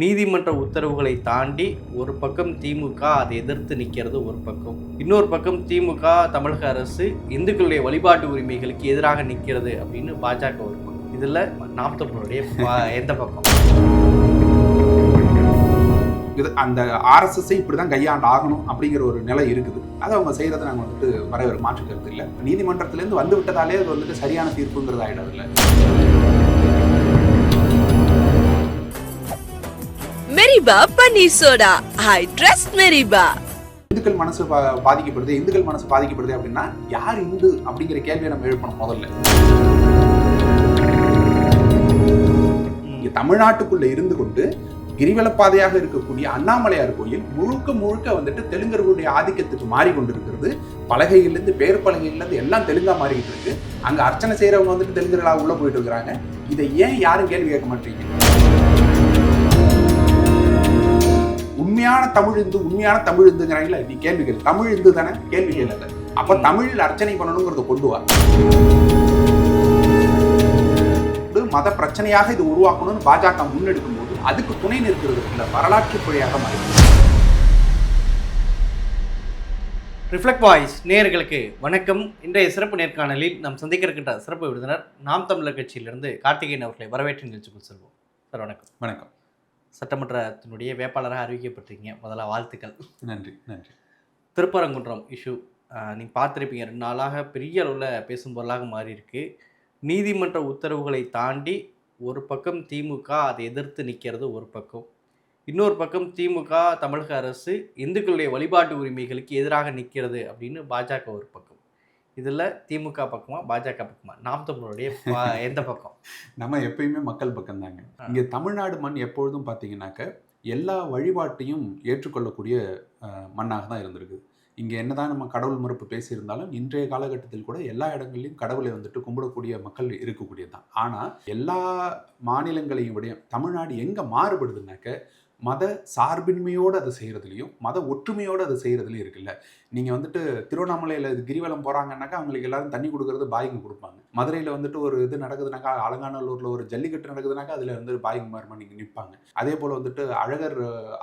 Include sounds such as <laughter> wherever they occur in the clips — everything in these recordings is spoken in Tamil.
நீதிமன்ற உத்தரவுகளை தாண்டி ஒரு பக்கம் திமுக அதை எதிர்த்து நிற்கிறது ஒரு பக்கம். இன்னொரு பக்கம் திமுக தமிழக அரசு இந்துக்களுடைய வழிபாட்டு உரிமைகளுக்கு எதிராக நிற்கிறது அப்படின்னு பாஜக ஒரு பக்கம். இதில் நாம் தமிழருடைய எந்த பக்கம்? இது அந்த ஆர்எஸ்எஸ்ஸை இப்படி தான் கையாண்டு ஆகணும் அப்படிங்கிற ஒரு நிலை இருக்குது. அதை அவங்க செய்கிறத நாங்கள் வந்துட்டு வரவேறு மாற்றுக்கிறது இல்லை. நீதிமன்றத்திலேருந்து வந்து விட்டதாலே அது வந்துட்டு சரியான தீர்ப்புங்கிறது ஆகிடாது இல்லை மெரிபா பன்னீர் சோடா. I trust மெரிபா. இந்துக்கள் மனசு பா- பாதிக்கப்படுது. இந்துக்கள் மனசு பாதிக்கப்படுது அப்படின்னா யார் இந்து அப்படிங்கிற கேள்வியை நம்ம எழுப்பணும் முதல்ல. இங்க தமிழ்நாட்டுக்குள்ள இருந்து கொண்டு கிரிவலப்பாதையாக இருக்கக்கூடிய அண்ணாமலையார் கோயில் முழுக்க முழுக்க வந்துட்டு தெலுங்கர்களுடைய ஆதிக்கத்துக்கு மாறி கொண்டிருக்கிறது பலகையிலேருந்து பேர் பலகையிலேருந்து எல்லாம் தெலுங்கா மாறிக்கிட்டு இருக்கு. அங்கே அர்ச்சனை செய்கிறவங்க வந்துட்டு தெலுங்கர்களா உள்ளே போயிட்டு இருக்கிறாங்க. இதை ஏன் யாரும் கேள்வி கேட்க மாட்டீங்க உண்மையான தமிழ் இந்து உண்மையான தமிழ் இந்துங்கிறாங்களா நீ கேள்வி கேளு. தமிழ் இந்து தானே? கேள்வி கேளு. அப்ப தமிழில் அர்ச்சனை பண்ணணுங்கிறத கொண்டு வா. மத பிரச்சனையாக இது உருவாக்கணும்னு பாஜக முன்னெடுக்கும் போது அதுக்கு துணை நிற்கிறது இல்ல வரலாற்று பிழையாக மாறி ரிஃப்ளெக்ட் வாய்ஸ் நேயர்களுக்கு வணக்கம். இன்றைய சிறப்பு நேர்காணலில் நாம் சந்திக்க இருக்கின்ற சிறப்பு விருந்தினர் நாம் தமிழர் கட்சியிலிருந்து கார்த்திகேயன் அவர்களை வரவேற்று நிகழ்ச்சிக்குள் செல்வோம். சார் வணக்கம். வணக்கம். சட்டமன்றத்தினுடைய வேட்பாளராக அறிவிக்கப்பட்டிருக்கீங்க. முதல்ல வாழ்த்துக்கள். நன்றி நன்றி. திருப்பரங்குன்றம் இஷ்யூ. நீங்கள் பார்த்துருப்பீங்க. ரெண்டு நாளாக பெரிய அளவில் பேசும் பொருளாக மாறி இருக்கு நீதிமன்ற உத்தரவுகளை தாண்டி ஒரு பக்கம் திமுக அதை எதிர்த்து நிற்கிறது ஒரு பக்கம். இன்னொரு பக்கம் திமுக தமிழக அரசு இந்துக்களுடைய வழிபாட்டு உரிமைகளுக்கு எதிராக நிற்கிறது அப்படின்னு பாஜக ஒரு பக்கம். இதில் திமுக பக்கமா பாஜக பக்கமா? நாம் தமிழருடைய <laughs> எந்த பக்கம்? நம்ம எப்பயுமே மக்கள் பக்கம் தாங்க. இங்க தமிழ்நாடு மண் எப்பொழுதும் பார்த்தீங்கன்னாக்க எல்லா வழிபாட்டையும் ஏற்றுக்கொள்ளக்கூடிய மண்ணாக தான் இருந்திருக்கு இங்க என்னதான் நம்ம கடவுள் மறுப்பு பேசியிருந்தாலும் இன்றைய காலகட்டத்தில் கூட எல்லா இடங்கள்லையும் கடவுளை வந்துட்டு கும்பிடக்கூடிய மக்கள் இருக்கக்கூடியது தான். ஆனா எல்லா மாநிலங்களையும் விட தமிழ்நாடு எங்க மாறுபடுதுன்னாக்க மத சார்பின்மையோடு அதை செய்கிறதுலையும் மத ஒற்றுமையோடு அதை செய்கிறதுலையும் இருக்குல்ல. நீங்கள் வந்துட்டு திருவண்ணாமலையில் இது கிரிவலம் போகிறாங்கன்னாக்கா அவங்களுக்கு எல்லாரும் தண்ணி கொடுக்கறது பாய்ங்க கொடுப்பாங்க. மதுரையில் வந்துட்டு ஒரு இது நடக்குதுனாக்கா அலங்காநல்லூரில் ஒரு ஜல்லிக்கட்டு நடக்குதுனாக்கா அதில் வந்து பாய்ங்க மாதிரி நீங்கள் நிற்பாங்க அதே போல் வந்துட்டு அழகர்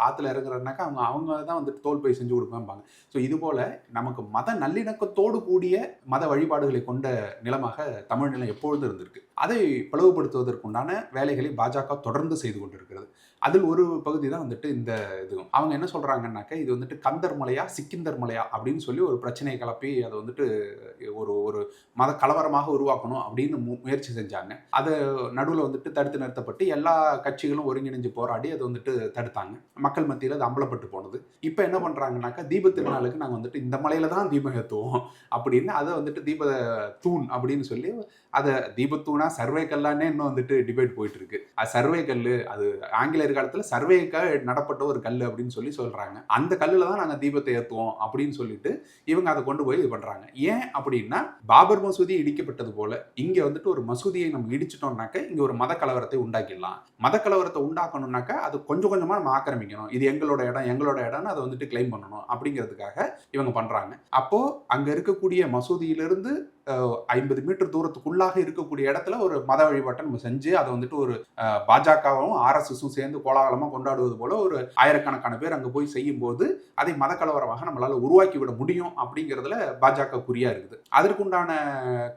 ஆற்றுல இறங்குறனாக்கா அவங்க அவங்க தான் வந்துட்டு தோல் போய் செஞ்சு கொடுப்பாங்க ஸோ இது போல் நமக்கு மத நல்லிணக்கத்தோடு கூடிய மத வழிபாடுகளை கொண்ட நிலமாக தமிழ் நிலம் எப்பொழுதும் இருந்திருக்கு. அதை பிளவுபடுத்துவதற்குண்டான வேலைகளை பாஜக தொடர்ந்து செய்து கொண்டிருக்கிறது. அதில் ஒரு பகுதி தான் வந்துட்டு இந்த இது. அவங்க என்ன சொல்கிறாங்கன்னாக்கா இது வந்துட்டு கந்தர் மலையா சிக்கிந்தர் மலையா அப்படின்னு சொல்லி ஒரு பிரச்சனையை கிளப்பி அதை வந்துட்டு ஒரு ஒரு மத கலவரமாக உருவாக்கணும் அப்படின்னு மு- முயற்சி செஞ்சாங்க. அதை நடுவில் வந்துட்டு தடுத்து நிறுத்தப்பட்டு எல்லா கட்சிகளும் ஒருங்கிணைஞ்சு போராடி அதை வந்துட்டு தடுத்தாங்க. மக்கள் மத்தியில் அது அம்பலப்பட்டு போனது. இப்போ என்ன பண்ணுறாங்கனாக்கா தீப திருநாளுக்கு நாங்கள் வந்துட்டு இந்த மலையில தான் தீபம் ஏற்றுவோம் அப்படின்னு அதை வந்துட்டு தீப தூண் அப்படின்னு சொல்லி அதை தீபத்தூணா சர்வே கல்லானே இன்னும் வந்துட்டு டிபேட் போயிட்டு இருக்கு அது சர்வே கல் அது ஆங்கிலேயர் காலத்தில் சர்வேக்காக நடப்பட்ட ஒரு கல் அப்படின்னு சொல்லி சொல்றாங்க. அந்த கல்லில் தான் நாங்கள் தீபத்தை ஏற்றுவோம் அப்படின்னு சொல்லிட்டு இவங்க அதை கொண்டு போய் இது பண்றாங்க. ஏன் அப்படின்னா பாபர் மசூதி இடிக்கப்பட்டது போல இங்க வந்துட்டு ஒரு மசூதியை நம்ம இடிச்சிட்டோம்னாக்க இங்க ஒரு மத கலவரத்தை உண்டாக்கிடலாம். மத கலவரத்தை உண்டாக்கணும்னாக்க அது கொஞ்சம் கொஞ்சமா நம்ம ஆக்கிரமிக்கணும். இது எங்களோட இடம் எங்களோட இடம்னு அதை வந்துட்டு கிளைம் பண்ணணும் அப்படிங்கிறதுக்காக இவங்க பண்றாங்க. அப்போ அங்க இருக்கக்கூடிய மசூதியிலிருந்து ஐம்பது மீட்டர் தூரத்துக்குள்ளாக இருக்கக்கூடிய இடத்துல ஒரு மத வழிபாட்டை நம்ம செஞ்சு அதை வந்துட்டு ஒரு பாஜகவும் ஆர்எஸ்எஸும் சேர்ந்து கோலாகலமாக கொண்டாடுவது போல ஒரு ஆயிரக்கணக்கான பேர் அங்கே போய் செய்யும்போது அதை மத கலவரமாக நம்மளால உருவாக்கி விட முடியும் அப்படிங்கிறதுல பாஜக குறியா இருக்குது. அதற்குண்டான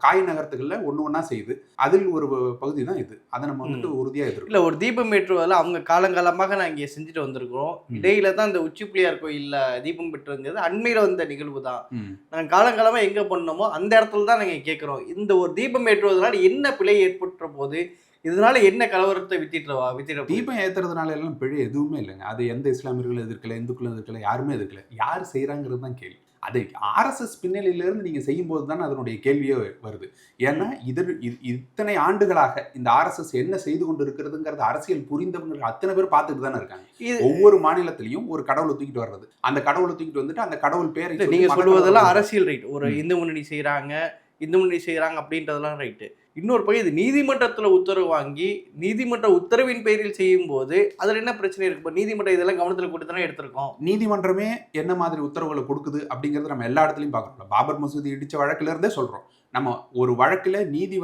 காய் நகர்த்துகளில் ஒன்று ஒன்றா செய்யுது அதில் ஒரு பகுதி தான் இது. அதை நம்ம வந்துட்டு உறுதியாக எதிர்க்கும் இல்லை ஒரு தீபம் ஏற்றுவதில் அவங்க காலங்காலமாக நான் இங்கே செஞ்சுட்டு வந்திருக்கிறோம். இடையில தான் இந்த உச்சி பிள்ளையார் கோயிலில் தீபம் பெற்றுங்கிறது அண்மையில் வந்த நிகழ்வு தான். நாங்கள் காலங்காலமாக எங்கே பண்ணோமோ அந்த இடத்துல தான் நாங்கள் கேட்குறோம் இந்த ஒரு தீபம் ஏற்றுவதனால என்ன பிழை ஏற்பட்ட போது இதனால என்ன கலவரத்தை வித்திட்டுவா வித்திட? தீபம் ஏத்துறதுனால எல்லாம் பிழை எதுவுமே இல்லைங்க. அது எந்த இஸ்லாமியர்களும் எதிர்க்கல இந்துக்களும் எதிர்க்கல யாருமே எதிர்க்கல. யார் செய்கிறாங்கிறது தான் கேள்வி. அது ஆர்எஸ்எஸ் பின்னணியிலிருந்து நீங்கள் செய்யும்போது தானே அதனுடைய கேள்வியே வருது. ஏன்னா இது இது- இத்தனை ஆண்டுகளாக இந்த ஆர்எஸ்எஸ் என்ன செய்து கொண்டு இருக்கிறதுங்கிறது அரசியல் புரிந்தவங்க அத்தனை பேர் பார்த்துட்டு தானே இருக்காங்க. இது ஒவ்வொரு மாநிலத்திலையும் ஒரு கடவுளை தூக்கிட்டு வர்றது. அந்த கடவுளை தூக்கிட்டு வந்துட்டு அந்த கடவுள் பேரை இல்ல, சொல்லி நீங்க மத சொல்லுவதெல்லாம் அரசியல் ரைட் ஒரு. இந்து முன்னணி செய்றாங்க இந்து முன்னணி செய்கிறாங்க அப்படின்றதெல்லாம் ரைட்டு இன்னொரு பகுதி இது உத்தரவு வாங்கி நீதிமன்ற உத்தரவின் பேரில் செய்யும் போது அதில் என்ன பிரச்சனை இருக்கு? இப்போ நீதிமன்றம் இதெல்லாம் கவனத்தில் கொடுத்து தானே எடுத்திருக்கோம். நீதிமன்றமே என்ன மாதிரி உத்தரவுகளை கொடுக்குது அப்படிங்கிறத நம்ம எல்லா இடத்துலையும் பார்க்குறோம் பாபர் மசூதி இடித்த வழக்கிலேருந்தே இருந்தே நம்ம ஒரு வழக்கில் நீதி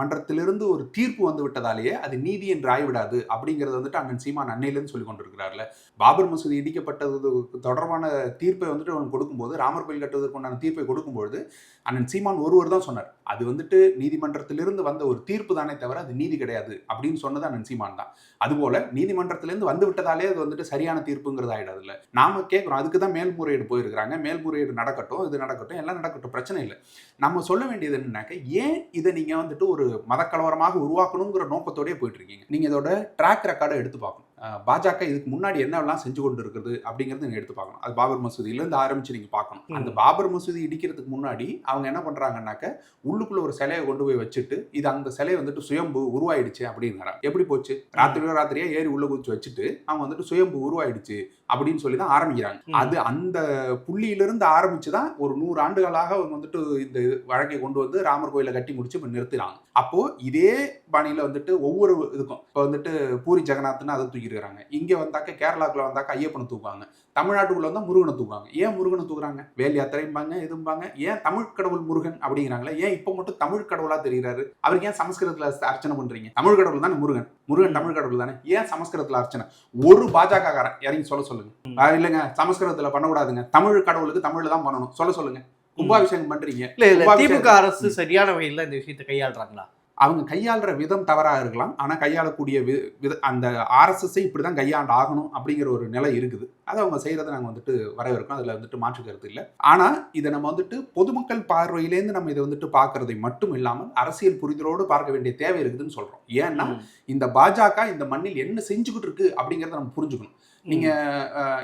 மன்றத்திலிருந்து ஒரு தீர்ப்பு வந்து விட்டதாலேயே அது நீதி என்று ஆய்விடாது அப்படிங்கிறது வந்துட்டு அண்ணன் சீமான் அன்னையிலேருந்து சொல்லி கொண்டிருக்கிறார்ல. பாபர் மசூதி இடிக்கப்பட்டது தொடர்பான தீர்ப்பை வந்துட்டு அவன் கொடுக்கும்போது ராமர் கோயில் கட்டுவதற்குண்டான தீர்ப்பை கொடுக்கும்போது அண்ணன் சீமான் ஒருவர் தான் சொன்னார். அது வந்துட்டு நீதிமன்றத்திலிருந்து வந்த ஒரு தீர்ப்பு தானே தவிர அது நீதி கிடையாது அப்படின்னு சொன்னது அண்ணன் சீமான் தான். அதுபோல நீதிமன்றத்திலிருந்து வந்து விட்டதாலே அது வந்துட்டு சரியான தீர்ப்புங்கிறது ஆயிடாதுல்ல நாம கேட்குறோம் அதுக்கு தான் மேல்முறையீடு போயிருக்கிறாங்க. மேல்முறையீடு நடக்கட்டும் இது நடக்கட்டும் எல்லாம் நடக்கட்டும் பிரச்சனை இல்லை. நம்ம சொல்ல வேண்டியது என்னன்னாக்க ஏன் இதை நீங்கள் வந்துட்டு ஒரு மதக்கலவரமாக உருவாக்கணுங்கிற நோக்கத்தோடயே போயிட்டு இருக்கீங்க. நீங்க இதோட ட்ராக் ரெக்கார்டை எடுத்து பார்க்கணும். பாஜக இதுக்கு முன்னாடி என்னெல்லாம் செஞ்சு கொண்டு இருக்குது அப்படிங்கறது நீங்க எடுத்து பார்க்கணும். அது பாபர் மசூதியில இருந்து ஆரம்பிச்சு நீங்க பார்க்கணும். அந்த பாபர் மசூதி இடிக்கிறதுக்கு முன்னாடி அவங்க என்ன பண்றாங்கன்னாக்க உள்ளுக்குள்ள ஒரு சிலையை கொண்டு போய் வச்சுட்டு இது அந்த சிலை வந்துட்டு சுயம்பு உருவாயிடுச்சு அப்படிங்கிறாங்க. எப்படி போச்சு? ராத்திரியோ ராத்திரியா ஏறி உள்ள குதிச்சு வச்சுட்டு அவங்க வந்துட்டு சுயம்பு உருவாயிடுச்சு அப்படின்னு சொல்லி தான் ஆரம்பிக்கிறாங்க. அது அந்த புள்ளியிலிருந்து ஆரம்பிச்சு தான் ஒரு நூறு ஆண்டுகளாக அவங்க வந்துட்டு இந்த வழக்கை கொண்டு வந்து ராமர் கோயிலை கட்டி முடிச்சு இப்போ நிறுத்துறாங்க. அப்போ இதே பாணியில வந்துட்டு ஒவ்வொரு இதுக்கும் இப்போ வந்துட்டு பூரி ஜெகநாத்னு அதை தூக்கிருக்கிறாங்க இங்க வந்தாக்க கேரளாக்குள்ள வந்தாக்க ஐயப்பனை தூக்குவாங்க. தமிழ்நாட்டுக்குள்ள வந்தா முருகனை தூக்குவாங்க. ஏன் முருகனை தூக்குறாங்க? வேல் யாத்திரைம்பாங்க எதும்பாங்க ஏன் தமிழ் கடவுள் முருகன் அப்படிங்கிறாங்களே? ஏன் இப்போ மட்டும் தமிழ் கடவுளா தெரியுறாரு அவருக்கு ஏன் சமஸ்கிருதத்துல அர்ச்சனை பண்றீங்க? தமிழ் கடவுள் தானே முருகன்? முருகன் தமிழ் கடவுள் தானே? ஏன் சமஸ்கிருதத்துல அர்ச்சனை? ஒரு பாஜக காரன் இறங்கி சொல்ல சொல்லுங்க. இல்லைங்க சமஸ்கிருதத்துல பண்ணக்கூடாதுங்க. தமிழ் கடவுளுக்கு தமிழ்ல தான் பண்ணணும். சொல்ல சொல்லுங்க. கும்பாபிஷேகம் பண்றீங்க. இல்ல. திமுக அரசு சரியான வகையில் இந்த விஷயத்தை கையாளுறாங்களா? அவங்க கையாளுற விதம் தவறாக இருக்கலாம். ஆனால் கையாளக்கூடிய வி வித அந்த ஆர்எஸ்எஸ்ஸை இப்படி தான் கையாண்டு ஆகணும் அப்படிங்கிற ஒரு நிலை இருக்குது. அதை அவங்க செய்கிறத நாங்கள் வந்துட்டு வரவேற்கோம் அதில் வந்துட்டு மாற்று கருத்து இல்லை. ஆனால் இதை நம்ம வந்துட்டு பொதுமக்கள் பார்வையிலேருந்து நம்ம இதை வந்துட்டு பார்க்கறதை மட்டும் இல்லாமல் அரசியல் புரிதலோடு பார்க்க வேண்டிய தேவை இருக்குதுன்னு சொல்கிறோம் ஏன்னா இந்த பாஜக இந்த மண்ணில் என்ன செஞ்சுக்கிட்டு இருக்கு அப்படிங்கிறத நம்ம புரிஞ்சுக்கணும். நீங்க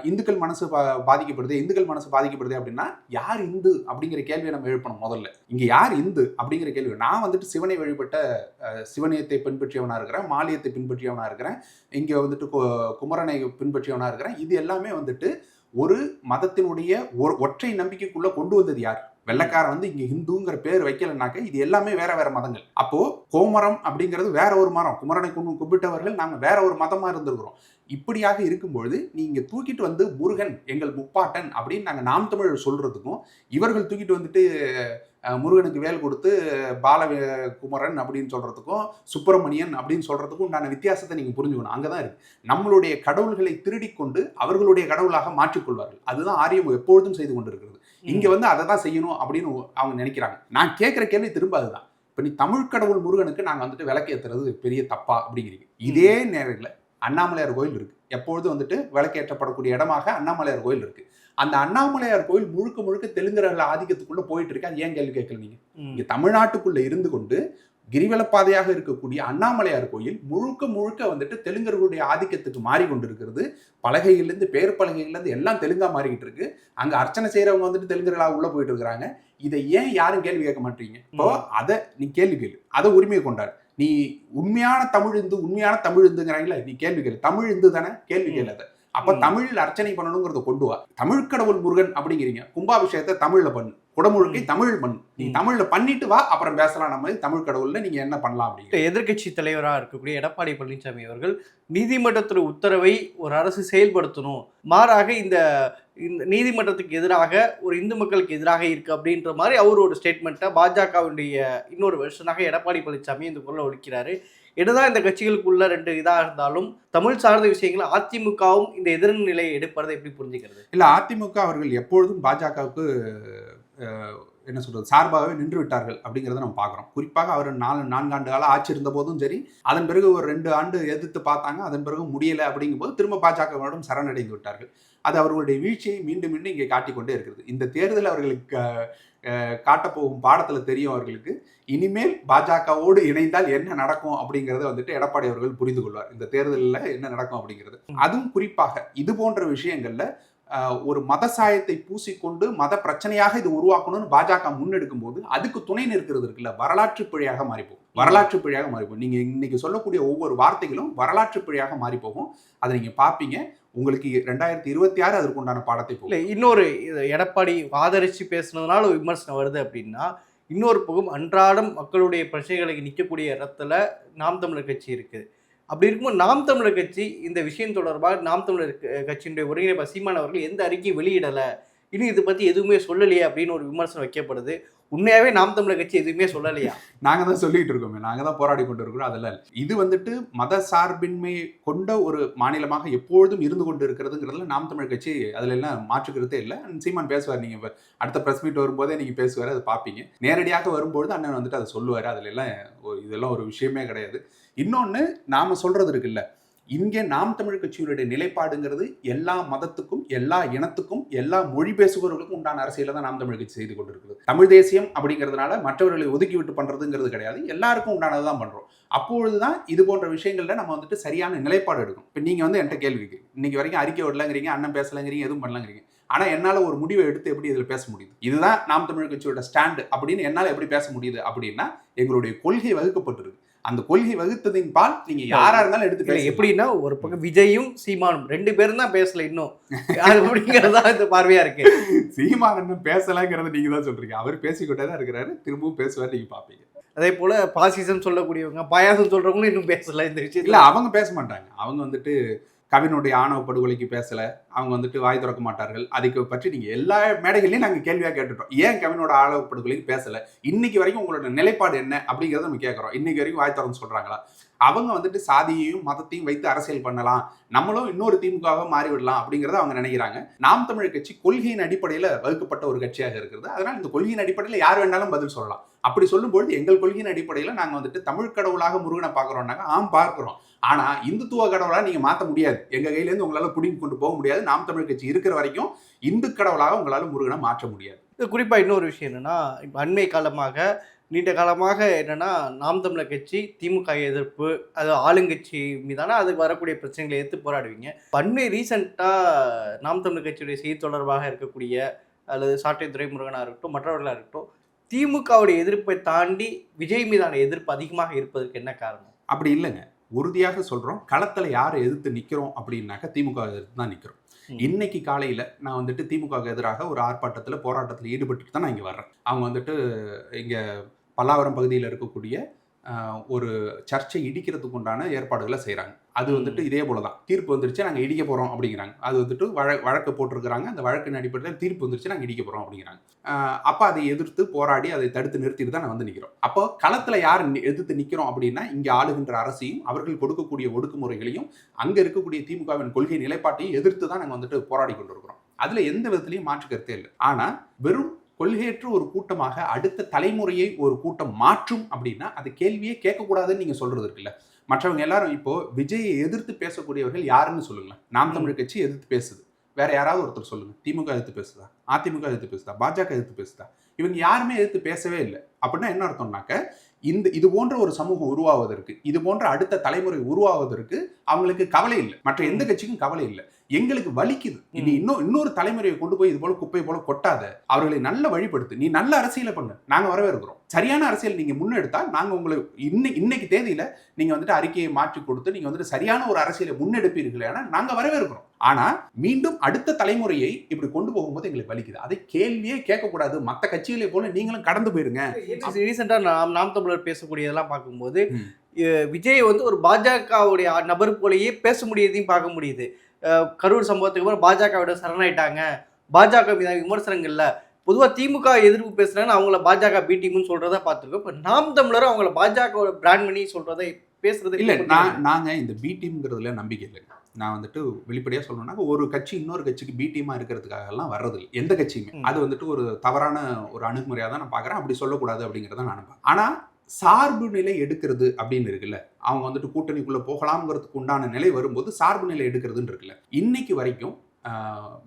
இந்துக்கள் மனசு பா- பாதிக்கப்படுது இந்துக்கள் மனசு பாதிக்கப்படுது அப்படின்னா யார் இந்து அப்படிங்கிற கேள்வியை நம்ம எழுப்பணும் முதல்ல. இங்க யார் இந்து அப்படிங்கிற கேள்வி நான் வந்துட்டு சிவனை வழிபட்ட சிவனியத்தை பின்பற்றியவனா இருக்கிறேன் மாலியத்தை பின்பற்றியவனா இருக்கிறேன் இங்க வந்துட்டு குமரனை பின்பற்றியவனா இருக்கிறேன் இது எல்லாமே வந்துட்டு ஒரு மதத்தினுடைய ஒற்றை நம்பிக்கைக்குள்ள கொண்டு வந்தது யார்? வெள்ளைக்காரன் வந்து இங்க ஹிந்துங்கிற பேர் வைக்கலனாக்க இது எல்லாமே வேற வேற மதங்கள். அப்போ கோமரம் அப்படிங்கிறது வேற ஒரு மரம். குமரனை கும்பிட்டவர்கள் நாங்க வேற ஒரு மதமா இருந்திருக்கிறோம். இப்படியாக இருக்கும்பொழுது நீங்க தூக்கிட்டு வந்து முருகன் எங்கள் முப்பாட்டன் அப்படின்னு நாங்க நாம் தமிழர் சொல்றதுக்கும் இவர்கள் தூக்கிட்டு வந்துட்டு முருகனுக்கு வேல் கொடுத்து பால குமரன் அப்படின்னு சொல்றதுக்கும் சுப்பிரமணியன் அப்படின்னு சொல்றதுக்கும் உண்டான வித்தியாசத்தை நீங்க புரிஞ்சுக்கணும். அங்கதான் இருக்கு. நம்மளுடைய கடவுள்களை திருடிக்கொண்டு அவர்களுடைய கடவுளாக மாற்றிக்கொள்வார்கள். அதுதான் ஆரியம் எப்பொழுதும் செய்து கொண்டிருக்கிறது. இங்க வந்து அதை தான் செய்யணும் அப்படின்னு அவங்க நினைக்கிறாங்க. நான் கேட்கிற கேள்வி திரும்ப அதுதான். இப்ப நீ தமிழ் கடவுள் முருகனுக்கு நாங்க வந்துட்டு விளக்கேத்துறது பெரிய தப்பா அப்படிங்கிறீங்க. இதே நேரில் அண்ணாமலையார் கோயில் இருக்கு. எப்பொழுதும் வந்துட்டு விளக்கேற்றப்படக்கூடிய இடமாக அண்ணாமலையார் கோயில் இருக்கு. அந்த அண்ணாமலையார் கோயில் முழுக்க முழுக்க தெலுங்கர்கள் ஆதிக்கத்துக்குள்ள போயிட்டு இருக்கு. அது ஏன் கேள்வி கேட்கல நீங்க. இங்க தமிழ்நாட்டுக்குள்ள இருந்து கொண்டு கிரிவலப்பாதையாக இருக்கக்கூடிய அண்ணாமலையார் கோயில் முழுக்க முழுக்க வந்துட்டு தெலுங்கர்களுடைய ஆதிக்கத்துக்கு மாறி கொண்டிருக்கிறது பலகையிலேருந்து பேர் பலகையிலேருந்து எல்லாம் தெலுங்கா மாறிக்கிட்டு இருக்கு. அங்க அர்ச்சனை செய்யறவங்க வந்துட்டு தெலுங்கர்களா உள்ள போயிட்டு இருக்கிறாங்க. இதை ஏன் யாரும் கேள்வி கேட்க மாட்டீங்க? இப்போ. அதை நீ கேள்வி கேளு. அதை உரிமையை கொண்டாடு. நீ உண்மையான தமிழ் இந்து உண்மையான தமிழ் இந்துங்கிறாங்களே நீ கேள்வி கேளு. தமிழ் இந்து தானே? கேள்வி. கேளு அதை. அப்ப. தமிழில் அர்ச்சனை பண்ணணுங்கிறத கொண்டு வா. தமிழ் கடவுள் முருகன் அப்படிங்கிறீங்க. கும்பாபிஷேகத்தை தமிழ்ல பண்ணு. குடமுழுக்கை தமிழ் பண்ணு. நீ. தமிழ்ல பண்ணிட்டு வா அப்புறம் பேசலாம் நம்ம தமிழ் கடவுள்ல நீங்க என்ன பண்ணலாம் அப்படிங்கிற எதிர்க்கட்சி தலைவராக இருக்கக்கூடிய எடப்பாடி பழனிசாமி அவர்கள் நீதிமன்றத்தில் உத்தரவை ஒரு அரசு செயல்படுத்தணும். மாறாக இந்த இந்த நீதிமன்றத்துக்கு எதிராக ஒரு இந்து மக்களுக்கு எதிராக இருக்கு அப்படின்ற மாதிரி அவர் ஒரு ஸ்டேட்மெண்ட்டை பாஜகவுடைய இன்னொரு வருஷனாக எடப்பாடி பழனிசாமி இந்த குரலை ஒழிக்கிறாரு என்னதான் இந்த கட்சிகளுக்குள்ள ரெண்டு இதாக இருந்தாலும் தமிழ் சார்ந்த விஷயங்களை அதிமுகவும் இந்த எதிர்நிலையை எடுப்பதை எப்படி புரிஞ்சுக்கிறது? இல்லை அதிமுக அவர்கள் எப்பொழுதும் பாஜகவுக்கு என்ன சொல்றது சார்பாகவே நின்று விட்டார்கள் அப்படிங்கிறத நம்ம பார்க்குறோம். குறிப்பாக அவர் நாலு நான்காண்டு காலம் ஆட்சி இருந்த போதும் சரி அதன் பிறகு ஒரு ரெண்டு ஆண்டு எதிர்த்து பார்த்தாங்க அதன் பிறகு முடியலை அப்படிங்கும்போது திரும்ப பாஜகவிடம் சரணடைந்து விட்டார்கள். அது அவர்களுடைய வீழ்ச்சியை மீண்டும் மீண்டும் இங்கே காட்டிக்கொண்டே இருக்கிறது. இந்த தேர்தல் அவர்களுக்கு காட்டப்போகும் பாடத்தில் தெரியும் அவர்களுக்கு. இனிமேல் பாஜகவோடு இணைந்தால் என்ன நடக்கும் அப்படிங்கறத வந்துட்டு எடப்பாடி அவர்கள் புரிந்து கொள்வார். இந்த தேர்தலில் என்ன நடக்கும் அப்படிங்கிறது. அதுவும் குறிப்பாக இது போன்ற விஷயங்கள்ல ஒரு மத சாயத்தை பூசிக்கொண்டு மத பிரச்சனையாக இது உருவாக்கணும்னு பாஜக முன்னெடுக்கும் போது அதுக்கு துணை நிற்கிறது இருக்குல்ல வரலாற்று பிழையாக மாறிப்போகும். வரலாற்று பிழையாக மாறிப்போகும். நீங்க இன்னைக்கு சொல்லக்கூடிய ஒவ்வொரு வார்த்தைகளும் வரலாற்று பிழையாக மாறி போகும் அதை நீங்க பார்ப்பீங்க. உங்களுக்கு ரெண்டாயிரத்தி இருபத்தி ஆறு அதற்கு உண்டான பாடத்தை இல்லை இன்னொரு எடப்பாடி ஆதரிச்சு பேசுனதுனால விமர்சனம் வருது அப்படின்னா இன்னொரு பக்கம் அன்றாடம் மக்களுடைய பிரச்சனைகளுக்கு நிற்கக்கூடிய இடத்துல நாம் தமிழர் கட்சி இருக்குது. அப்படி இருக்கும்போது நாம் தமிழர் கட்சி இந்த விஷயம் தொடர்பாக நாம் தமிழர் கட்சியினுடைய ஒருங்கிணைப்பு சீமான் அவர்கள் எந்த அறிக்கையும் வெளியிடலை. இன்னும் இதை பற்றி எதுவுமே சொல்லலையே அப்படின்னு ஒரு விமர்சனம் வைக்கப்படுது. உண்மையாவே நாம் தமிழர் கட்சி எதுவுமே சொல்லலையா? நாங்க தான் சொல்லிட்டு இருக்கோமே. நாங்க தான் போராடி கொண்டு இருக்கிறோம் அதெல்லாம் இது வந்துட்டு மத சார்பின்மை கொண்ட ஒரு மாநிலமாக எப்பொழுதும் இருந்து கொண்டு இருக்கிறதுங்கிறதுல நாம் தமிழர் கட்சி அதுல எல்லாம் மாற்றுக்கிறதே இல்லை. சீமான் பேசுவார். நீங்க அடுத்த பிரஸ் மீட் வரும்போதே நீங்க பேசுவார் அதை பார்ப்பீங்க. நேரடியாக வரும்போது அண்ணன் வந்துட்டு அதை சொல்லுவார். அதுல எல்லாம் இதெல்லாம் ஒரு விஷயமே கிடையாது. இன்னொன்னு நாம சொல்றது இருக்குல்ல. இங்கே நாம் தமிழ் கட்சியினுடைய நிலைப்பாடுங்கிறது எல்லா மதத்துக்கும் எல்லா இனத்துக்கும் எல்லா மொழி பேசுபவர்களுக்கும் உண்டான அரசியலை தான் நாம் தமிழ் கட்சி செய்து கொண்டிருக்குது. தமிழ் தேசியம் அப்படிங்கிறதுனால மற்றவர்களை ஒதுக்கி விட்டு பண்றதுங்கிறது கிடையாது. எல்லாருக்கும் உண்டானது தான் பண்றோம். அப்பொழுதுதான் இது போன்ற விஷயங்கள்ல நம்ம வந்துட்டு சரியான நிலைப்பாடு எடுக்கும் இப்போ நீங்க வந்து என்கிட்ட கேள்வி இன்னைக்கு வரைக்கும் அறிக்கை விடலங்கிறீங்க அண்ணன் பேசலங்கிறீங்க எதுவும் பண்ணலங்கிறீங்க. ஆனா என்னால ஒரு முடிவை எடுத்து எப்படி இதுல பேச முடியுது? இதுதான் நாம் தமிழ் கட்சியோட ஸ்டாண்டு அப்படின்னு என்னால எப்படி பேச முடியுது அப்படின்னா எங்களுடைய கொள்கை வகுக்கப்பட்டிருக்கு. அந்த கொள்கை வகுத்ததின் பால் நீங்க யாரா இருந்தாலும் எடுத்து இல்ல எப்படின்னா ஒரு பக்கம் விஜயும் சீமானும் ரெண்டு பேரும் தான் பேசல இன்னும். அப்படிங்கறதா இந்த பார்வையா இருக்கு. சீமானன் பேசலங்கிறத நீங்க தான் சொல்றீங்க. அவர் பேசிக்கிட்டே தான் இருக்கிறாரு திரும்பவும் பேசுவார் நீங்க பாப்பீங்க அதே போல பாசிசம் சொல்லக்கூடியவங்க பாயாசம் சொல்றவங்களும் இன்னும் பேசல இந்த இல்ல விஷயத்துல அவங்க பேச மாட்டாங்க. அவங்க வந்துட்டு கவினுடைய ஆணவ படுகொலைக்கு பேசல. அவங்க வந்துட்டு வாய் திறக்க மாட்டார்கள். அதுக்கு பற்றி நீங்க எல்லா மேடைகள்லையும் நாங்கள் கேள்வியா கேட்டுட்டோம். ஏன் கவினோட ஆணவ படுகொலைக்கு பேசல? இன்னைக்கு வரைக்கும் உங்களோட நிலைப்பாடு என்ன அப்படிங்கறத நம்ம கேட்கறோம் இன்னைக்கு வரைக்கும் வாய் திறந்து சொல்றாங்களா? அவங்க வந்துட்டு சாதியையும் மதத்தையும் வைத்து அரசியல் பண்ணலாம். நம்மளும் இன்னொரு திமுகவாக மாறிவிடலாம் அப்படிங்கிறத அவங்க நினைக்கிறாங்க. நாம் தமிழர் கட்சி கொள்கையின் அடிப்படையில் வகுக்கப்பட்ட ஒரு கட்சியாக இருக்கிறது. அதனால் இந்த கொள்கையின் அடிப்படையில் யார் வேணாலும் பதில் சொல்லலாம். அப்படி சொல்லும்பொழுது எங்கள் கொள்கையின் அடிப்படையில் நாங்கள் வந்துட்டு தமிழ் கடவுளாக முருகனை பார்க்குறோம்னாங்க ஆம் பார்க்குறோம். ஆனால் இந்துத்துவ கடவுளாக நீங்கள் மாற்ற முடியாது. எங்கள் கையிலேருந்து உங்களால் உங்களால கொண்டு போக முடியாது. நாம் தமிழ் கட்சி இருக்கிற வரைக்கும் இந்து கடவுளாக உங்களால் முருகனை மாற்ற முடியாது. குறிப்பாக இன்னொரு விஷயம் என்னென்னா இப்போ அண்மை காலமாக நீண்ட காலமாக என்னன்னா நாம் தமிழர் கட்சி திமுக எதிர்ப்பு அது ஆளுங்கட்சி மீதான அதுக்கு வரக்கூடிய பிரச்சனைகளை எதிர்த்து போராடுவீங்க. அண்மை ரீசெண்டாக நாம் தமிழர் கட்சியுடைய செய்தி தொடர்பாக இருக்கக்கூடிய அல்லது சாட்டை துரைமுருகனாக இருக்கட்டும் மற்றவர்களாக இருக்கட்டும் திமுகவுடைய எதிர்ப்பை தாண்டி விஜய் மீதான எதிர்ப்பு அதிகமாக இருப்பதற்கு என்ன காரணம்? அப்படி இல்லைங்க. உறுதியாக சொல்றோம். களத்துல யாரை எதிர்த்து நிக்கிறோம் அப்படின்னாக்க திமுக எதிர்த்து தான் நிக்கிறோம். ம். இன்னைக்கு காலையில நான் வந்துட்டு திமுக எதிராக ஒரு ஆர்ப்பாட்டத்துல போராட்டத்தில் ஈடுபட்டுட்டு தான் நான் இங்க வர்றேன். அவங்க வந்துட்டு இங்க பல்லாவரம் பகுதியில் இருக்கக்கூடிய ஒரு சர்ச்சை இடிக்கிறதுக்கு உண்டான ஏற்பாடுகளை செய்கிறாங்க அது வந்துட்டு இதே போல தான் தீர்ப்பு வந்துருச்சு நாங்கள் இடிக்க போகிறோம் அப்படிங்கிறாங்க. அது வந்துட்டு வழ வழக்கு போட்டிருக்கிறாங்க. அந்த வழக்கின் அடிப்படையில் தீர்ப்பு வந்துருச்சு நாங்கள் இடிக்க போகிறோம் அப்படிங்கிறாங்க. அப்போ அதை எதிர்த்து போராடி அதை தடுத்து நிறுத்திட்டு தான் நான் வந்து நிற்கிறோம் அப்போ களத்தில் யார் எதிர்த்து நிற்கிறோம் அப்படின்னா இங்கே ஆளுகின்ற அரசையும் அவர்கள் கொடுக்கக்கூடிய ஒடுக்குமுறைகளையும் அங்கே இருக்கக்கூடிய திமுகவின் கொள்கை நிலைப்பாட்டையும் எதிர்த்து தான் நாங்கள் வந்துட்டு போராடி கொண்டிருக்கிறோம். அதில் எந்த விதத்துலையும் மாற்று கருத்தே இல்லை. ஆனால் வெறும் கொள்கையற்ற ஒரு கூட்டமாக அடுத்த தலைமுறையை ஒரு கூட்டம் மாற்றும் அப்படின்னா அது கேள்வியே கேட்கக்கூடாதுன்னு நீங்க சொல்றது இருக்குல்ல. மற்றவங்க எல்லாரும் இப்போ விஜயை எதிர்த்து பேசக்கூடியவர்கள் யாருன்னு சொல்லுங்களேன். நாம் தமிழ் கட்சி எதிர்த்து பேசுது. வேற யாராவது ஒருத்தர் சொல்லுங்க. திமுக எதிர்த்து பேசுதா? அதிமுக எதிர்த்து பேசுதா? பாஜக எதிர்த்து பேசுதா? இவங்க யாருமே எதிர்த்து பேசவே இல்லை. அப்படின்னா என்ன அர்த்தம்னாக்க இந்த இது போன்ற ஒரு சமூகம் உருவாவதற்கு இது போன்ற அடுத்த தலைமுறை உருவாவதற்கு அவங்களுக்கு கவலை இல்லை. மற்ற எந்த கட்சிக்கும் கவலை இல்லை. எங்களுக்கு வலிக்குது. இனி இன்னும் இன்னொரு தலைமுறையை கொண்டு போய் இது போல குப்பை போல கொட்டாத. அவர்களை நல்ல வழிபடுத்து நீ நல்ல அரசியலை பண்ணு. நாங்க வரவேற்கிறோம். சரியான அரசியல் நீங்க முன்னெடுத்தா நாங்க உங்களை இன்னை இன்னைக்கு தேதியில நீங்க வந்துட்டு அறிக்கையை மாற்றி கொடுத்து நீங்க வந்துட்டு சரியான ஒரு அரசியலை முன்னெடுப்பீர்கள் ஏன்னா நாங்க வரவேற்கிறோம். ஆனா மீண்டும் அடுத்த தலைமுறையை இப்படி கொண்டு போகும்போது எங்களுக்கு வலிக்குது. அதை கேள்வியே கேட்கக்கூடாது. மற்ற கட்சிகளை போல நீங்களும் கடந்து போயிருங்க. ரீசெண்டாக நாம் நாம் தமிழர் பேசக்கூடியதெல்லாம் பார்க்கும்போது விஜய் வந்து ஒரு பாஜகவுடைய நபர் போலயே பேச முடியதையும் பார்க்க முடியுது. கரூர் சம்பவத்துக்கு அப்புறம் பாஜகவிட சரணாயிட்டாங்க. பாஜக மீதான விமர்சனங்கள்ல பொதுவாக திமுக எதிர்ப்பு பேசுறாங்கன்னு அவங்கள பாஜக பி டீம்னு சொல்றத பார்த்துருக்கோம். இப்போ நாம் தமிழரும் அவங்கள பாஜக பிராண்ட் பண்ணி சொல்றதை பேசுறது இல்ல நான் நாங்க இந்த பி டீம்ங்கிறதுல நம்பிக்கை இல்லைங்க நான் வந்துட்டு வெளிப்படையா சொல்லணும்னா ஒரு கட்சி இன்னொரு கட்சிக்கு பி டீமா இருக்கிறதுக்காக எல்லாம் வர்றது இல்லை எந்த கட்சியுமே. அது வந்துட்டு ஒரு தவறான ஒரு அணுகுமுறையா தான் நான் பாக்குறேன் அப்படி சொல்லக்கூடாது அப்படிங்கறத நான் நம்புறேன். ஆனா சார்பு நிலை எடுக்கிறது அப்படின்னு இருக்குல்ல. அவங்க வந்துட்டு கூட்டணிக்குள்ள போகலாம்ங்கிறதுக்கு உண்டான நிலை வரும்போது சார்பு நிலை எடுக்கிறதுன்னு இருக்குல்ல. இன்னைக்கு வரைக்கும்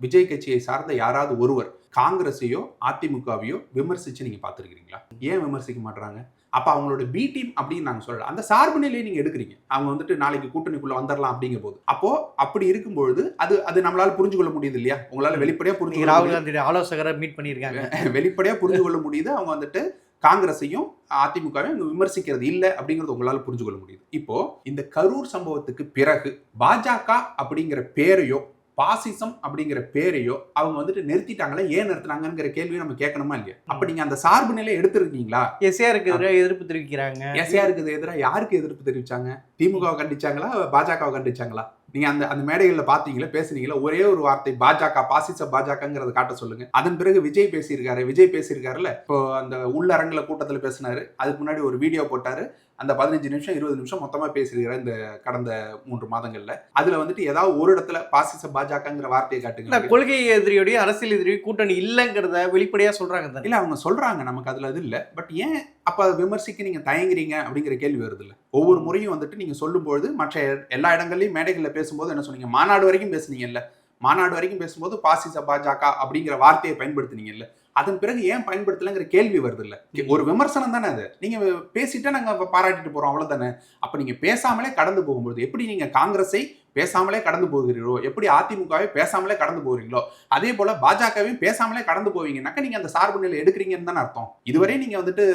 விஜய் கட்சியை சார்ந்த யாராவது ஒருவர் காங்கிரஸையோ அதிமுகவையோ விமர்சிச்சு நீங்க பார்த்துருக்கீங்களா ஏன் விமர்சிக்க மாட்றாங்க? அப்ப அவங்களோட பி டீம் அப்படின்னு நாங்க சொல்லல. அந்த சார்பு நிலையை நீங்க எடுக்கிறீங்க. அவங்க வந்துட்டு நாளைக்கு கூட்டணிக்குள்ள வந்துடலாம் அப்படிங்கிற போது அப்போ அப்படி இருக்கும்பொழுது அது அது நம்மளால புரிஞ்சு கொள்ள முடியுது இல்லையா? உங்களால வெளிப்படையா புரிஞ்சு ராகுல் காந்தியுடைய ஆலோசகரை மீட் பண்ணியிருக்காங்க. முடியுது. <laughs> வெளிப்படையா புரிஞ்சு கொள்ள முடியுது. அவங்க வந்துட்டு காங்கிரஸையும் அதிமுகவையும் விமர்சிக்கிறது இல்லை அப்படிங்கறது உங்களால புரிஞ்சு கொள்ள முடியுது. இப்போ இந்த கரூர் சம்பவத்துக்கு பிறகு பாஜக அப்படிங்கிற பேரையோ பாசிசம் அப்படிங்கிற பேரையோ அவங்க வந்துட்டு நிறுத்திட்டாங்களா? ஏன் நிறுத்தினாங்கிற கேள்வியை நம்ம கேட்கணுமா இல்லையா? அப்ப நீங்க அந்த சார்பு நிலை எடுத்திருக்கீங்களா? எஸ்ஏஆருக்கு எதிராக எதிர்ப்பு தெரிவிக்கிறாங்க. எஸ்ஆருக்கு எதிராக யாருக்கு எதிர்ப்பு தெரிவிச்சாங்க? திமுகவை கண்டிச்சாங்களா? பாஜகவை கண்டிச்சாங்களா? நீங்க அந்த அந்த மேடைகள்ல பாத்தீங்களா பேசுனீங்களா ஒரே ஒரு வார்த்தை பாஜக பாசிச பாஜகங்கிறத காட்ட சொல்லுங்க. அதன் பிறகு விஜய் பேசியிருக்காரு விஜய் பேசியிருக்காருல்ல இப்போ அந்த உள்ளரங்குல கூட்டத்துல பேசினாரு அதுக்கு முன்னாடி ஒரு வீடியோ போட்டாரு அந்த பதினஞ்சு நிமிஷம் இருபது நிமிஷம் மொத்தமா பேசியிருக்காரு இந்த கடந்த மூன்று மாதங்கள்ல. அதுல வந்துட்டு ஏதாவது ஒரு இடத்துல பாசிச பாஜகங்கிற வார்த்தையை காட்டுங்க. கொள்கை எதிரியோடய அரசியல் எதிரி கூட்டணி இல்லைங்கிறத வெளிப்படையா சொல்றாங்க தானே? இல்ல அவங்க சொல்றாங்க. நமக்கு அதுல இது இல்ல. பட் ஏன் அப்ப அதை விமர்சிக்க நீங்க தயங்குறீங்க அப்படிங்கிற கேள்வி வருது இல்ல ஒவ்வொரு முறையும் வந்துட்டு நீங்க சொல்லும்பொழுது மற்ற எல்லா இடங்கள்லயும் மேடைகள்ல பேசும்போது என்ன சொன்னீங்க? மாநாடு வரைக்கும் பேசுனீங்கல்ல. மாநாடு வரைக்கும் பேசும்போது பாசிச பாஜக அப்படிங்கிற வார்த்தையை பயன்படுத்துனீங்கல்ல. அதன் பிறகு ஏன் பயன்படுத்தலைங்கிற கேள்வி வருது இல்ல ஒரு விமர்சனம் தானே அது. நீங்க பேசிட்டா நாங்க பாராட்டிட்டு போறோம் அவ்வளவுதானே? அப்ப நீங்க பேசாமலே கடந்து போகும்போது எப்படி நீங்க காங்கிரஸை பேசாமலே கடந்து போகிறீரோ? எப்படி அதிமுகவை பேசாமலே கடந்து போகிறீங்களோ? அதே போல பாஜகவையும் பேசாமலே கடந்து போவீங்கன்னாக்கா நீங்க அந்த சார்பு நிலை எடுக்கிறீங்கன்னு தானே அர்த்தம். இதுவரை நீங்க வந்துட்டு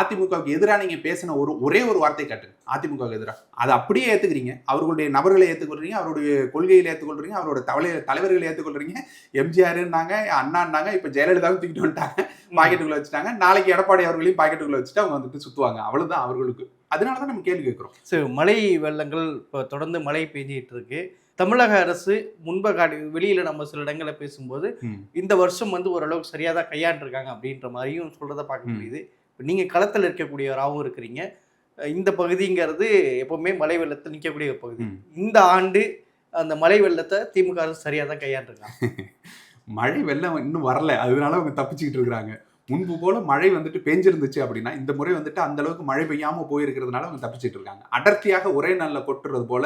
அதிமுகவுக்கு எதிராக நீங்க பேசின ஒரு ஒரே ஒரு வார்த்தை காட்டுங்க. அதிமுகவுக்கு எதிராக அதை அப்படியே ஏத்துக்கிறீங்க. அவர்களுடைய நபர்களை ஏத்துக்கொள்றீங்க. அவருடைய கொள்கைகளை ஏத்துக்கொள்றீங்க. அவரோட தலை தலைவர்களை ஏத்துக்கொள்றீங்க. எம்ஜிஆர்னாங்க அண்ணான்னாங்க இப்ப ஜெயலலிதாவும் தூக்கிட்டு வந்துட்டாங்க. பாக்கெட்டுக்குள்ள வச்சுட்டாங்க. நாளைக்கு எடப்பாடி அவர்களையும் பாக்கெட்டுக்குள்ள வச்சுட்டு அவங்க வந்துட்டு சுத்துவாங்க. அவ்வளவுதான் அவர்களுக்கு. அதனால தான் நம்ம கேள்வி கேட்கிறோம். சரி மழை வெள்ளங்கள் இப்போ தொடர்ந்து மழை பெஞ்சிட்டு இருக்கு. தமிழக அரசு முன்ப காடி வெளியில நம்ம சில இடங்களை பேசும்போது. இந்த வருஷம் வந்து ஓரளவுக்கு சரியாக தான் கையாண்டிருக்காங்க அப்படின்ற மாதிரியும் சொல்றத பார்க்க. முடியுது. இப்போ நீங்க களத்தில் இருக்கக்கூடியவராகவும் இருக்கிறீங்க. இந்த பகுதிங்கிறது எப்பவுமே மழை வெள்ளத்தை நிற்கக்கூடிய பகுதி. இந்த ஆண்டு அந்த மழை வெள்ளத்தை திமுக அரசு சரியாக தான் கையாண்டிருக்காங்க <laughs> மழை வெள்ளம் இன்னும் வரல. அதனால அவங்க தப்பிச்சுக்கிட்டு இருக்கிறாங்க. முன்பு போல மழை வந்துட்டு பெஞ்சிருந்துச்சு அப்படின்னா இந்த முறை வந்துட்டு அந்த அளவுக்கு மழை பெய்யாம போயிருக்கிறதுனால அவங்க தப்பிச்சிட்டு இருக்காங்க. அடர்த்தியாக ஒரே நாள்ல கொட்டுறது போல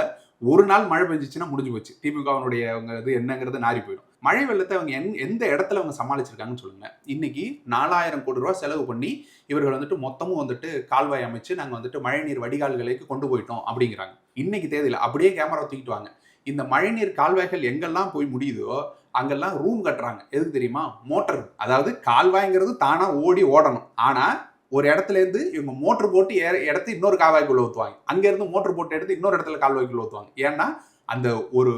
ஒரு நாள் மழை பெஞ்சிச்சுன்னா முடிஞ்சு போச்சு. திமுகவினுடைய அவங்க இது என்னங்கிறது நாரி போயிடும். மழை வெள்ளத்தை அவங்க எந்- எந்த இடத்துல அவங்க சமாளிச்சிருக்காங்கன்னு சொல்லுங்க இன்னைக்கு நாலாயிரம் கோடி ரூபா செலவு பண்ணி இவர்கள் வந்துட்டு மொத்தமும் வந்துட்டு கால்வாய் அமைச்சு நாங்கள் வந்துட்டு மழைநீர் வடிகால்களுக்கு கொண்டு போயிட்டோம் அப்படிங்கிறாங்க. இன்னைக்கு தேதியில் அப்படியே கேமரா தூக்கிட்டு வாங்க. இந்த மழைநீர் கால்வாய்கள் எங்கெல்லாம் போய் முடியுதோ அங்கெல்லாம் ரூம் கட்டுறாங்க. எதுக்கு தெரியுமா? மோட்டர். அதாவது கால்வாய்ங்கிறது தானா ஓடி ஓடணும். ஆனா ஒரு இடத்துல இருந்து இவங்க மோட்டர் போட்டு ஏற- இடத்து இன்னொரு கால்வாய்க்குள்ள ஊற்றுவாங்க அங்கேருந்து மோட்டர் போட்டு எடுத்து இன்னொரு இடத்துல கால்வாய்க்குள்ள ஊற்றுவாங்க ஏன்னா அந்த ஒரு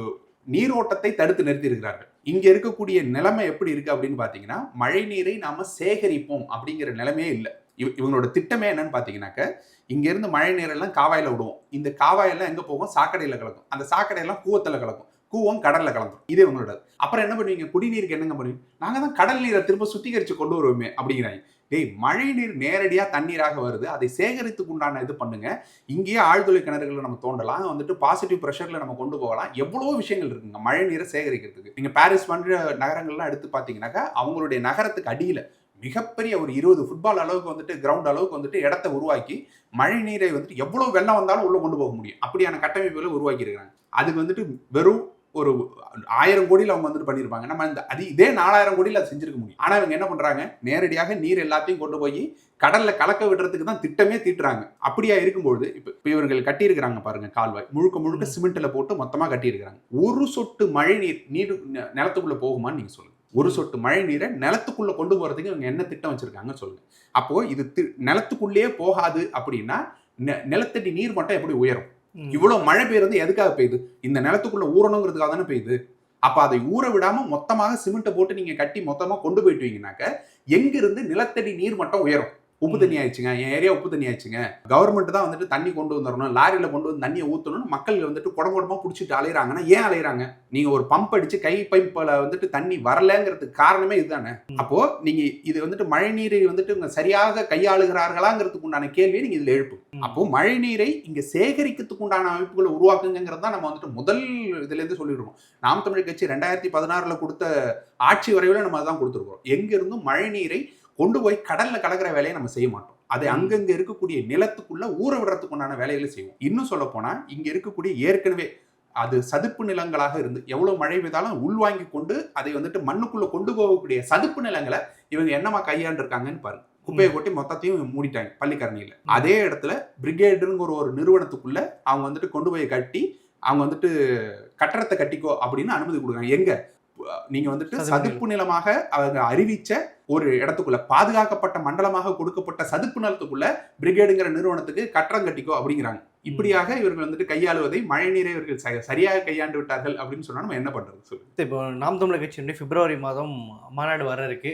நீரோட்டத்தை தடுத்து நிறுத்தி இருக்கிறார்கள் இங்க இருக்கக்கூடிய நிலைமை எப்படி இருக்கு அப்படின்னு பாத்தீங்கன்னா மழை நீரை நாம சேகரிப்போம் அப்படிங்கிற நிலைமையே இல்லை. இவங்களோட திட்டமே என்னன்னு பாத்தீங்கன்னாக்க இங்க இருந்து மழை நீரெல்லாம் காவாயில விடுவோம். இந்த காவாயெல்லாம் எங்க போகும்? சாக்கடையில கலக்கும். அந்த சாக்கடையெல்லாம் கூவத்துல கலக்கும். கூவம் கடல்ல கலந்துரும் இதே உங்களோட. அப்புறம் என்ன பண்ணுவீங்க? குடிநீருக்கு என்னங்க பண்ணுவீங்க? நாங்கள் தான் கடல் நீரை திரும்ப சுத்திகரித்து கொண்டு வருவோமே அப்படிங்கிறாங்க. டேய் மழை நீர் நேரடியாக தண்ணீராக வருது. அதை சேகரித்துக்கு உண்டான இது பண்ணுங்க. இங்கேயே ஆழ்துளை கிணறுகளை நம்ம தோண்டலாம். வந்துட்டு பாசிட்டிவ் ப்ரெஷரில் நம்ம கொண்டு போகலாம். எவ்வளோ விஷயங்கள் இருக்குங்க. மழை நீரை சேகரிக்கிறதுக்கு. நீங்கள் பாரிஸ் போன்ற நகரங்கள்லாம் எடுத்து பார்த்தீங்கன்னாக்கா அவங்களுடைய நகரத்துக்கு அடியில் மிகப்பெரிய ஒரு இருபது ஃபுட்பால் அளவுக்கு வந்துட்டு கிரவுண்ட் அளவுக்கு வந்துட்டு இடத்த உருவாக்கி மழை நீரை வந்துட்டு எவ்வளோ வெள்ளம் வந்தாலும் உள்ளே கொண்டு போக முடியும். அப்படியான கட்டமைப்புகளை உருவாக்கி இருக்கிறாங்க அதுக்கு வந்துட்டு வெறும் ஒரு ஆயிரம் கோடியில் அவங்க வந்துட்டு பண்ணியிருப்பாங்க நம்ம இந்த அது இதே நாலாயிரம் கோடியில் அதை செஞ்சிருக்க முடியும். ஆனால் இவங்க என்ன பண்றாங்க? நேரடியாக நீர் எல்லாத்தையும் கொண்டு போய் கடல்ல கலக்க விடுறதுக்கு தான் திட்டமே தீட்டுறாங்க. அப்படியா இருக்கும்போது இப்போ இப்போ இவர்கள் கட்டியிருக்கிறாங்க பாருங்க கால்வாய். முழுக்க முழுக்க சிமெண்ட்ல போட்டு மொத்தமா கட்டியிருக்கிறாங்க. ஒரு சொட்டு மழை நீர் நீர் நிலத்துக்குள்ள போகுமான்னு நீங்க சொல்லுங்க. ஒரு சொட்டு மழை நீரை நிலத்துக்குள்ள கொண்டு போறதுக்கு இவங்க என்ன திட்டம் வச்சிருக்காங்க சொல்லுங்க. அப்போ இது நிலத்துக்குள்ளேயே போகாது அப்படின்னா நிலத்தடி நீர் மட்டம் எப்படி உயரும். இவ்வளவு மழை பெய்யுறது எதுக்காக பெய்யுது? இந்த நிலத்துக்குள்ள ஊறணுங்கிறதுக்காக தானே பெய்யுது. அப்ப அதை ஊற விடாம மொத்தமாக சிமெண்ட்டை போட்டு நீங்க கட்டி மொத்தமா கொண்டு போயிட்டீங்கன்னாக்க எங்கிருந்து நிலத்தடி நீர் மட்டம் உயரும். உப்பு தண்ணி ஆயிடுச்சுங்க. என் ஏரியா உப்பு தண்ணி ஆயிடுச்சுங்க. கவர்மெண்ட் தான் வந்துட்டு தண்ணி கொண்டு வந்துடணும் லாரியில கொண்டு வந்து தண்ணியை ஊத்தணும்னு மக்கள் வந்துட்டு குடம் குடமா பிடிச்சிட்டு அலையிறாங்கன்னா ஏன் அலையிறாங்க? நீங்க ஒரு பம்ப் அடிச்சு கை பைப்பில் வந்துட்டு தண்ணி வரலங்கிறதுக்கு காரணமே இதுதானே? அப்போ நீங்க இது வந்துட்டு மழை நீரை வந்துட்டு சரியாக கையாளுகிறார்களாங்கிறதுக்கு உண்டான கேள்வியை நீங்க இதுல எழுப்பு. ம். அப்போ மழை நீரை இங்க சேகரிக்கிறதுக்கு உண்டான அமைப்புகளை உருவாக்குங்கிறது தான் நம்ம வந்துட்டு முதல் இதுல இருந்து சொல்லிடுறோம். நாம் தமிழ் கட்சி ரெண்டாயிரத்தி பதினாறுல கொடுத்த ஆட்சி வரைவில் நம்ம அதான் கொடுத்துருக்கோம் எங்க இருந்தும் மழை நீரை கொண்டு போய் கடல்ல கலக்கிற வேலையை நம்ம செய்ய மாட்டோம். அதை. அங்கங்க இருக்கக்கூடிய நிலத்துக்குள்ள ஊற விடுறதுக்கு உண்டான வேலைகளை செய்வோம். இன்னும் சொல்ல போனா இங்க இருக்கக்கூடிய ஏற்கனவே அது சதுப்பு நிலங்களாக இருந்து எவ்வளவு மழை பெய்தாலும் உள்வாங்கி கொண்டு அதை வந்துட்டு மண்ணுக்குள்ள கொண்டு போகக்கூடிய சதுப்பு நிலங்களை இவங்க என்னமா கையாண்டு இருக்காங்கன்னு பாருங்க. குப்பையை கொட்டி மொத்தத்தையும் மூடிட்டாங்க பள்ளிக்கரணியில. அதே இடத்துல பிரிகேடுங்கிற ஒரு நிறுவனத்துக்குள்ள அவங்க வந்துட்டு கொண்டு போய் கட்டி அவங்க வந்துட்டு கட்டடத்தை கட்டிக்கோ அப்படின்னு அனுமதி கொடுக்குறாங்க. எங்க? நீங்க வந்துட்டு சதுப்பு நிலமாக அவங்க அறிவிச்ச ஒரு இடத்துக்குள்ள பாதுகாக்கப்பட்ட மண்டலமாக கொடுக்கப்பட்ட சதுப்பு நிலத்துக்குள்ள பிரிகேடுங்கிற நிறுவனத்துக்கு கட்டடம் கட்டிக்கோ அப்படிங்கிறாங்க. இப்படியாக இவர்கள் வந்துட்டு கையாளுவதை மழைநீரை இவர்கள் சரியாக கையாண்டு விட்டார்கள் அப்படின்னு சொன்னா நம்ம என்ன பண்றது? இப்போ நாம் தமிழர் கட்சியினுடைய பிப்ரவரி மாதம் மாநாடு வர இருக்கு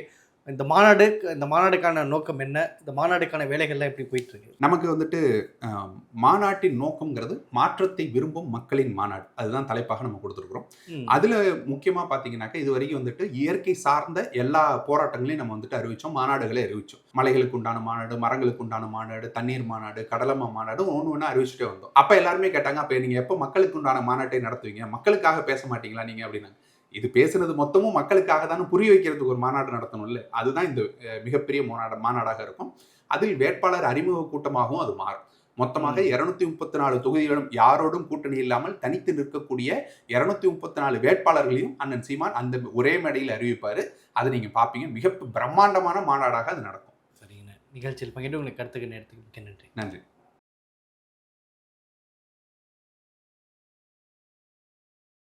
இந்த மாநாடு இந்த மாநாடுக்கான நோக்கம் என்ன? இந்த மாநாடுக்கான வேலைகள்லாம் எப்படி போயிட்டு இருக்கு நமக்கு வந்துட்டு மாநாட்டின் நோக்கம்ங்கிறது மாற்றத்தை விரும்பும் மக்களின் மாநாடு. அதுதான் தலைப்பாக நம்ம கொடுத்துருக்குறோம். அதுல முக்கியமா பாத்தீங்கன்னாக்க இது வரைக்கும் வந்துட்டு இயற்கை சார்ந்த எல்லா போராட்டங்களையும் நம்ம வந்துட்டு அறிவிச்சோம். மாநாடுகளை அறிவிச்சோம். மலைகளுக்கு உண்டான மாநாடு மரங்களுக்கு உண்டான மாநாடு தண்ணீர் மாநாடு கடலம்மா மாநாடு ஒன்று ஒன்று அறிவிச்சுட்டே வந்தோம். அப்ப எல்லாருமே கேட்டாங்க அப்ப நீங்க எப்போ மக்களுக்கு உண்டான மாநாட்டை நடத்துவீங்க? மக்களுக்காக பேச மாட்டீங்களா நீங்க அப்படின்னாங்க. இது பேசுனது மொத்தமும் மக்களுக்காக தானே புரிய வைக்கிறதுக்கு ஒரு மாநாடு நடத்தணும்ல? அதுதான் இந்த மிகப்பெரிய மாநாடு மாநாடாக இருக்கும். அதில் வேட்பாளர் அறிமுக கூட்டமாகவும் அது மாறும். மொத்தமாக இருநூத்தி முப்பத்தி நாலு தொகுதிகளும் யாரோடும் கூட்டணி இல்லாமல் தனித்து நிற்கக்கூடிய இருநூத்தி முப்பத்தி நாலு வேட்பாளர்களையும் அண்ணன் சீமான் அந்த ஒரே மேடையில் அறிவிப்பாரு. அதை நீங்க பார்ப்பீங்க மிக பிரம்மாண்டமான மாநாடாக அது நடக்கும். சரிங்கண்ணா நிகழ்ச்சியில் பங்கிட்டு உங்களுக்கு கருத்துக்கு நேரத்துக்கு மிக்க நன்றி. நன்றி.